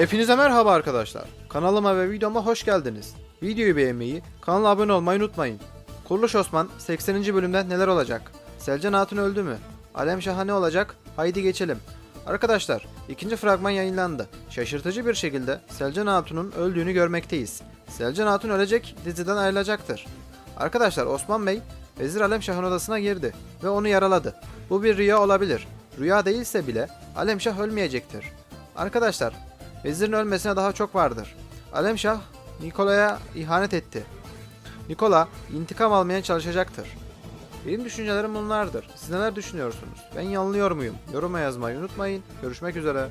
Hepinize merhaba arkadaşlar. Kanalıma ve videoma hoş geldiniz. Videoyu beğenmeyi, kanala abone olmayı unutmayın. Kuruluş Osman 80. bölümde neler olacak? Selcan Hatun öldü mü? Alem Şah'a ne olacak? Haydi geçelim. Arkadaşlar, ikinci fragman yayınlandı. Şaşırtıcı bir şekilde Selcan Hatun'un öldüğünü görmekteyiz. Selcan Hatun ölecek, diziden ayrılacaktır. Arkadaşlar Osman Bey, Vezir Alem Şah'ın odasına girdi ve onu yaraladı. Bu bir rüya olabilir. Rüya değilse bile Alem Şah ölmeyecektir. Arkadaşlar, Vezirin ölmesine daha çok vardır. Alemşah Nikola'ya ihanet etti. Nikola intikam almaya çalışacaktır. Benim düşüncelerim bunlardır. Siz neler düşünüyorsunuz? Ben yanılıyor muyum? Yoruma yazmayı unutmayın. Görüşmek üzere.